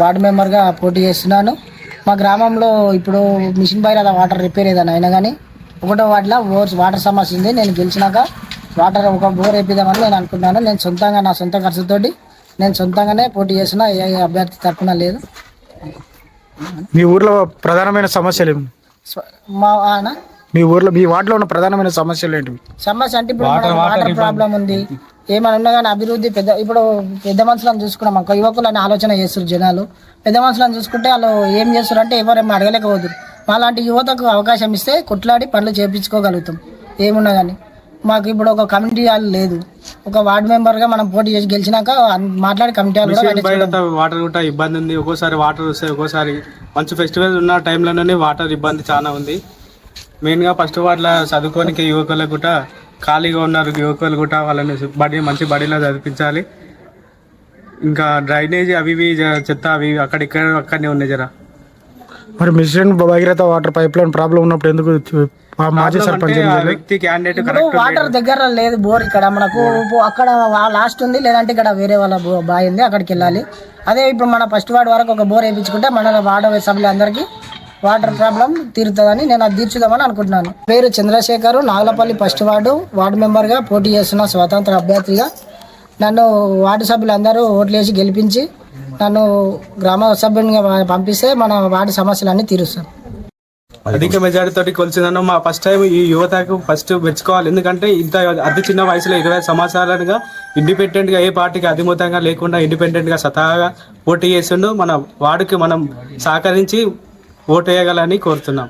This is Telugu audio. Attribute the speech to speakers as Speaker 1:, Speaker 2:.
Speaker 1: వార్డు మెంబర్గా పోటీ చేస్తున్నాను. మా గ్రామంలో ఇప్పుడు మిషన్ బయట వాటర్ రిపేర్ ఏదైనా అయినా కానీ ఒకటో వాటిలో బోర్ వాటర్ సమస్య ఉంది. నేను గెలిచినాక వాటర్ ఒక బోర్ వేపిద్దామని నేను అనుకున్నాను. నేను సొంతంగా నా సొంత ఖర్చుతోటి నేను సొంతంగానే పోటీ చేసిన ఏ అభ్యర్థి తరపున లేదు.
Speaker 2: మీ ఊర్లో ప్రధానమైన సమస్యలు ఏమి?
Speaker 1: మా ఆయన
Speaker 2: మీ ఊర్లో మీ వార్డులో ఉన్న ప్రధానమైన సమస్యలు ఏంటివి?
Speaker 1: సమస్య అంటే ఇప్పుడు వాటర్ ప్రాబ్లం ఉంది. ఏమైనా ఉన్నా కానీ అభివృద్ధి పెద్ద ఇప్పుడు పెద్ద మనుషులను చూసుకున్నాం అనుకో యువకులని ఆలోచన చేస్తారు జనాలు. పెద్ద మనుషులను చూసుకుంటే వాళ్ళు ఏం చేస్తారు అంటే ఎవరేమో అడగలేకపోతున్నారు మాలాంటి యువతకు అవకాశం ఇస్తే కొట్లాడి పనులు చేపించుకోగలుగుతాం. ఏమున్నా కానీ. మాకు ఇప్పుడు ఒక కమిటీ హాల్ లేదు. ఒక వార్డు మెంబర్గా మనం పోటీ చేసి గెలిచినాక మాట్లాడి కమిటీ హాల్ కూడా
Speaker 3: వాటర్ కూడా ఇబ్బంది ఉంది ఒక్కోసారి వాటర్ వస్తాయి ఒక్కోసారి మంచి ఫెస్టివల్ ఉన్న టైంలోనే వాటర్ ఇబ్బంది చాలా ఉంది. మెయిన్గా ఫస్ట్ వాటిలో చదువుకోనికి యువకులకు కూడా ఖాళీగా ఉన్నారు యువకులు కూడా వాళ్ళని బడి మంచి బడిలో చదివించాలి. ఇంకా డ్రైనేజ్ అవి ఇవి చెత్త అవి ఇవి అక్కడ ఇక్కడ అక్కడనే ఉన్నాయి జర.
Speaker 2: మరి mission Bhagiratha water pipe line problem ఉన్నప్పుడు ఎందుకు మాజీ సర్పంచ్?
Speaker 3: వ్యక్తి క్యాండిడేట్ కరెక్ట్
Speaker 1: వాటర్ దగ్గర లేదు బోర్ ఇక్కడ మనకు ఇప్పుడు అక్కడ లాస్ట్ ఉంది లేదంటే ఇక్కడ వేరే వాళ్ళ బో- బావి ఉంది అక్కడికి వెళ్ళాలి. అదే ఇప్పుడు మన ఫస్ట్ వార్డ్ వరకు ఒక బోర్ వేయించుకుంటే మన వార్డు సభ్యులందరికీ వాటర్ ప్రాబ్లం తీరుతుందని నేను అది తీర్చుదామని అనుకుంటున్నాను. పేరు Chandrashekar Nagalapalli first ward ward మెంబర్గా పోటీ చేస్తున్న స్వతంత్ర అభ్యర్థిగా నన్ను వార్డు సభ్యులందరూ ఓట్లు వేసి గెలిపించి నన్ను గ్రామ సభ్యునిగా పంపిస్తే మన వార్డు సమస్యలన్నీ తీరుస్తాం.
Speaker 3: అధిక మెజారిటీ తోటి కొలిసిందన్న మా ఫస్ట్ టైం ఈ యువతకు ఫస్ట్ మెచ్చుకోవాలి. ఎందుకంటే ఇంత అతి చిన్న వయసులో ఇరవై సంవత్సరాలుగా ఇండిపెండెంట్గా ఏ పార్టీకి అధిమతంగా లేకుండా ఇండిపెండెంట్గా పోటీ చేసిండు మన వార్డుకి మనం సహకరించి ఓటు వేయగలని కోరుతున్నాం.